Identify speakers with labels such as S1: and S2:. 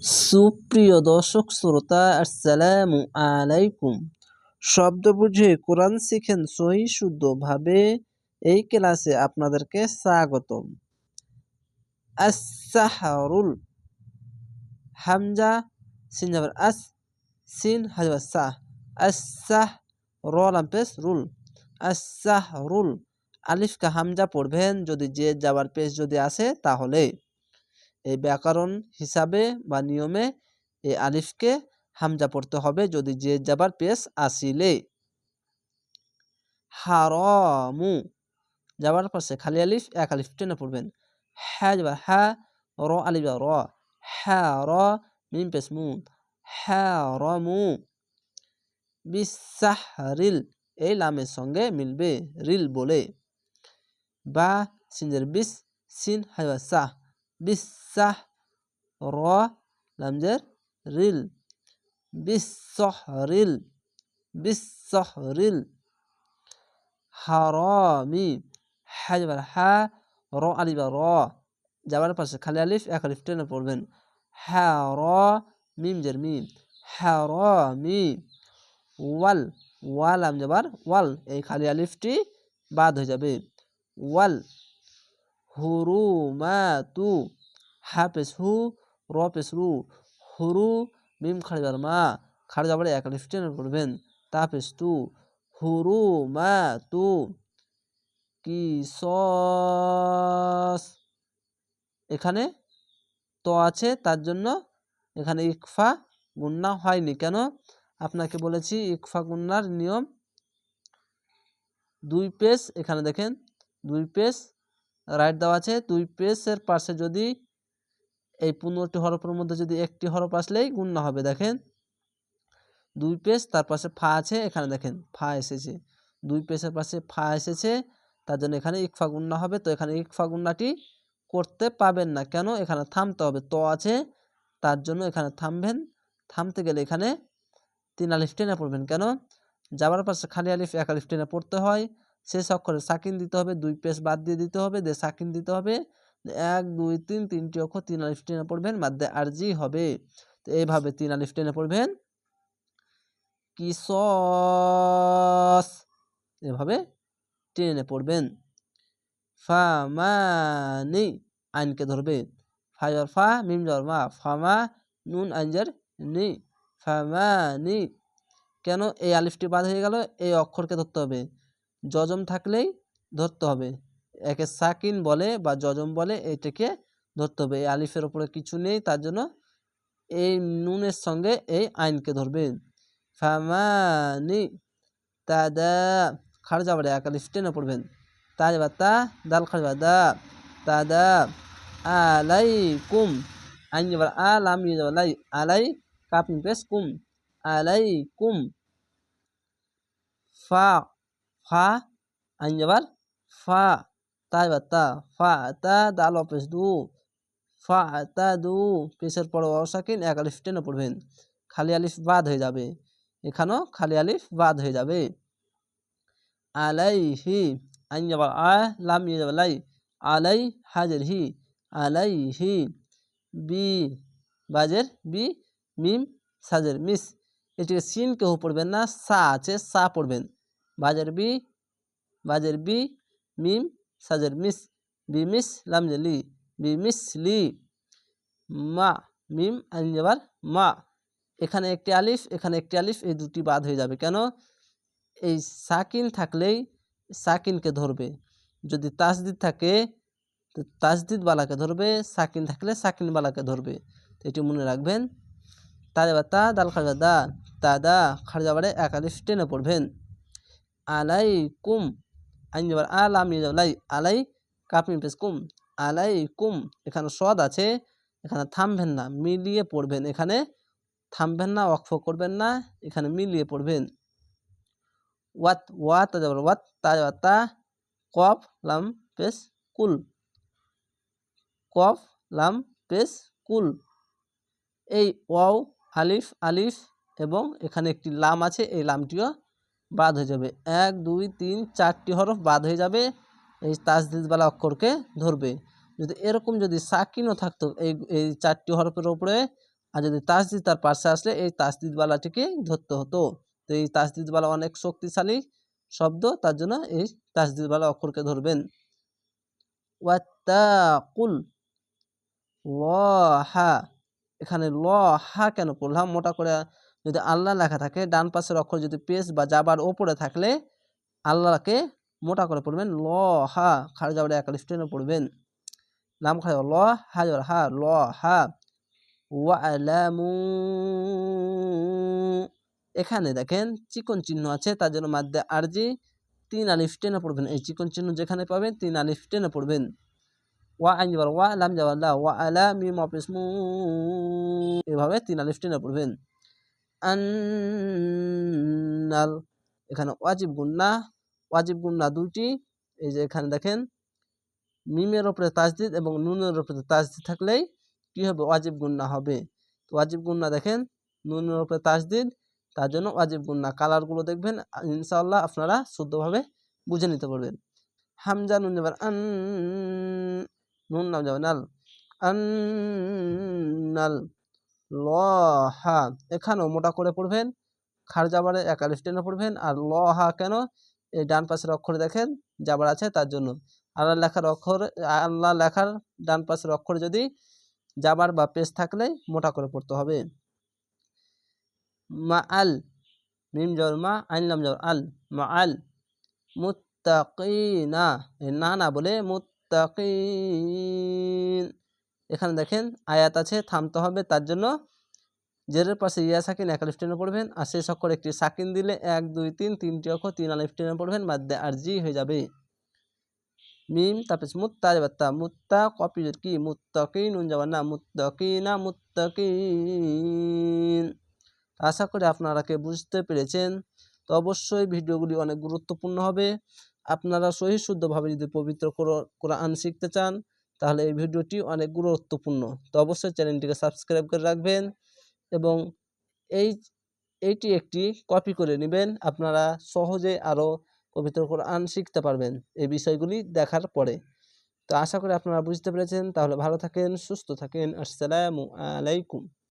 S1: সুপ্রিয় দর্শক শ্রোতা, আসসালামু আলাইকুম। শব্দ বুঝে কোরআন শিখেন সহি শুদ্ধভাবে এই ক্লাসে আপনাদেরকে স্বাগতম। আসাহরুল হামজা, সিন যাবার আস, সিন হাজবার সাহ। আসাহ রলাম পেস রুল আসাহরুল আলিফকা হামজা পড়বেন। যদি যে যাবার পেশ যদি আসে, তাহলে এই ব্যাকরণ হিসাবে বা নিয়মে এই আলিফকে হামজা পড়তে হবে যদি যে যাবার পেশ আসিলে। হারমু, যাবার পাশে খালি আলিফ, এক আলিফ টেনে পড়বেন। হ্যাঁ যাবার হ্যাঁ র আলিফ র। হ্যাঁ র, মিম পেশ মু হ্যাঁ বিশ্বাহ রিল এই লামের সঙ্গে মিলবে রিল বলে। বা সিনজের বিস, সিন হাইবা সাহ। বিশ্বাহ র লামজের রিল বিশ্বহ রিল বিশ্বহ রিল হারামি হাজবার হা র আলিবা র যাবার পাশে খালি আলিফ এক আলিফ টেনে পড়বেন হ্যাঁ র মিম জের মিম হ্যাঁ র মি ওয়াল ওয়াল আম যাবার ওয়াল এই খালি আলিফটি বাদ হয়ে যাবে ওয়াল হুরুমাতু হা পেশ হু র পেশ রু হুরু মিম খাড়ি বার মা খাড়ি যাবার এক আলিফ টেনে পড়বেন হুরু মা তু হুরুমাতু কিসস এখানে তো আছে তার জন্য এখানে ইকফা গুন্না হয়নি কেন? আপনাকে বলেছি ইকফা গুন্নার নিয়ম। দুই পেজ এখানে দেখেন, দুই পেজ রাইট দেওয়া আছে। দুই পেজের পাশে যদি এই পনেরোটি হরফের মধ্যে যদি একটি হরফ আসলেই গুণনা হবে, দেখেন। দুই পেজ তার পাশে ফা আছে, এখানে দেখেন, ফা এসেছে। দুই পেজের পাশে ফা এসেছে, তার জন্য এখানে ইকফা গুন্না হবে। তো এখানে ইকফা গুন্নাটি করতে পাবেন না। কেন? এখানে থামতে হবে। তো আছে, তার জন্য এখানে থামবেন। থামতে গেলে এখানে তিন আলিফ টেনে পড়বেন। কেন? যাবার পাশে খালি আলিফ, এক আলিফ টেনে পড়তে হয়। শেষ অক্ষরে সাকিন দিতে হবে, দুই পেস বাদ দিয়ে দিতে হবে, দিয়ে সাকিন দিতে হবে। এক, দুই, তিন, তিনটি অক্ষর তিন আলিফ টেনে পড়বেন মাদ্দে আরজি হবে। তো এইভাবে তিন আলিফ টেনে পড়বেন। কিসস এভাবে টেনে পড়বেন। ফামানি আইনকে ধরবে। ফাইয়ার ফা, মিম জর মা ফামা নুন আইনজার নি ফামানি কেন এই আলিফটি বাদ হয়ে গেল? এই অক্ষরকে ধরতে হবে। যজম থাকলেই ধরতে হবে। একে সাকিন বলে বা যজম বলে এটাকে ধরতে হবে। এই আলিফের ওপরে কিছু নেই, তার জন্য এই নুনের সঙ্গে এই আইনকে ধরবে। ফামানি তাদা খাড় যাবার এক আলিফ টেনে পড়বেন। তা যাবার তা দাল যাবার দা তাদা আলাইকুম। আইন যাবার আলাম ইয়ে যাবার লাই, আলাই কাপিং পেস কুম। আলাইকুম। ফা ফা, আইন যাবার ফা। তা যাবার তা, ফা, তা দাল অপেস দু, ফা, তা, দু পেশের পর অসাকিন এক আলিফ টেনে পড়বেন। খালি আলিফ বাদ হয়ে যাবে। এখানেও খালি আলিফ বাদ হয়ে যাবে। আলাইহি আইন যাবার আ, লাম ইয়ে যাবার লাই। আলাই হাজের হি, আলাইহি বি, বাজের বি, মিম, সাজের মিস। এটিকে সিন কেউ পড়বেন না, সা আছে, সা পড়বেন। বাজের বি বাজের বি, মিম সাজের মিস বি মিস লামজলি বি মিস লি মা মিম আইন যাবার মা এখানে একটি আলিফ, এখানে একটি আলিফ, এই দুটি বাদ হয়ে যাবে। কেন? এই সাকিন থাকলেই সাকিনকে ধরবে। যদি তাসদিদ থাকে, তো তাসদিদ বালাকে ধরবে, সাকিন থাকলে সাকিন বালাকে ধরবে। তো এটি মনে রাখবেন। তা যাবার তা, দাল খাজা দা, তা দা খারজাবারে এক আলিফ টেনে পড়বেন। আলাই কুম আইন আলাম যাবার আলাই কাপমি পেস কুম, আলাই কুম। এখানে সদ আছে, এখানে থামবেন না, মিলিয়ে পড়বেন। এখানে থামবেন না অক্ষ করবেন না, এখানে মিলিয়ে পড়বেন। ওয়াত ওয়াত যাবার ওয়াত, তা তা, কফ, লাম পেস কুল। কফ, লাম পেস কুল। এই ওয়াও, আলিফ আলিফ এবং এখানে একটি লাম আছে, এই লামটিও বাদ হয়ে যাবে। এক, দুই, তিন, চারটি হরফ বাদ হয়ে যাবে। এই তাজদিদওয়ালা অক্ষরকে ধরবে। যদি এরকম যদি সাকিনও থাকতো এই এই চারটি হরফের ওপরে আর যদি তাসদিদ তার পাশে আসলে এই তাসদিদওয়ালাটিকে ধরতে হতো। তো এই তাসদিদওয়ালা অনেক শক্তিশালী শব্দ, তার জন্য এই তাসদিদওয়ালা অক্ষরকে ধরবেন। ওয়াত্তাকুল লহা এখানে ল হা কেন পড়লাম? মোটা করে যদি আল্লাহ লেখা থাকে, ডান পাশের অক্ষর যদি পেস বা যাবার ওপরে থাকলে আল্লাহকে মোটা করে পড়বেন। ল, হা, খাড়ে যাবার একালিশ টেনে পড়বেন। লাম খায় ল, হা হা, ল, হা। ওয়ালামু, এখানে দেখেন চিকন চিহ্ন আছে, তার জন্য মাদ্দে আরজি, তিন আলিফ টেনে পড়বেন। এই চিকন চিহ্ন যেখানে পাবেন, তিন আলিফ টেনে পড়বেন। ওয়া, আইন যাবার, ওয়া আলাম যাবার ওয়া আলা মিম এভাবে তিন আলিফ টেনে পড়বেন। আন্নাল। এখানে ওয়াজিব গুন্না ওয়াজিব গুন্না দুইটি। এই যে এখানে দেখেন, মিমের ওপরে তাজদিদ এবং নুনের ওপরে তাজদিদ থাকলেই কি হবে? ওয়াজিব গুন্না হবে। তো ওয়াজিব গুন্না দেখেন, নুনের ওপরে তাজদিদ, তার জন্য ওয়াজিব গুন্না কালারগুলো দেখবেন, ইনশাআল্লাহ আপনারা শুদ্ধভাবে বুঝে নিতে পারবেন। হামজা নুন যাবেন আন, নুন নাম যাবেন আল আন্নাল। লহা এখানেও মোটা করে পড়বেন। খার জাবারে একালিফ টেনে পড়বেন আর ল, হা কেন? এই ডান পাশের অক্ষরে দেখেন জাবার আছে তার জন্য। আল্লাহ লেখার অক্ষর, আল্লাহ লেখার ডান পাশের অক্ষর যদি জাবার বা পেশ থাকলে মোটা করে পড়তে হবে। মা আল, মিম জর মা আইনলাম জর আল, মা আল, মুত্তাকিনা না না বলে মুত্তাকিন। এখানে দেখেন আয়াত আছে, থামতে হবে, তার জন্য জেরের পাশে ইয়া সাকিন এক আলিফ টেনে পড়বেন, আর শেষ অক্ষর একটি সাকিন দিলে এক, দুই, তিন, তিনটি অক্ষর তিন আলিফ টেনে পড়বেন মাদ্দে আর জি হয়ে যাবে। মিম, তারপর মুত্তা যাবার তা মুত্তা কপি কি? মুত্তাকিন, নুন যাবার না, মুত্তাকিনা মুত্তাকিন। আশা করি আপনারা কে বুঝতে পেরেছেন, তো অবশ্যই ভিডিওগুলি অনেক গুরুত্বপূর্ণ হবে। আপনারা সহি শুদ্ধভাবে যদি পবিত্র কোরআন শিখতে চান তাহলে এই ভিডিওটি অনেক গুরুত্বপূর্ণ। তো অবশ্যই চ্যানেলটিকে সাবস্ক্রাইব করে রাখবেন এবং এই, এইটি একটি কপি করে নেবেন। আপনারা সহজে আরও পবিত্র কোরআন শিখতে পারবেন এই বিষয়গুলি দেখার পরে। তো আশা করি আপনারা বুঝতে পেরেছেন। তাহলে ভালো থাকেন, সুস্থ থাকেন। আসসালামু আলাইকুম।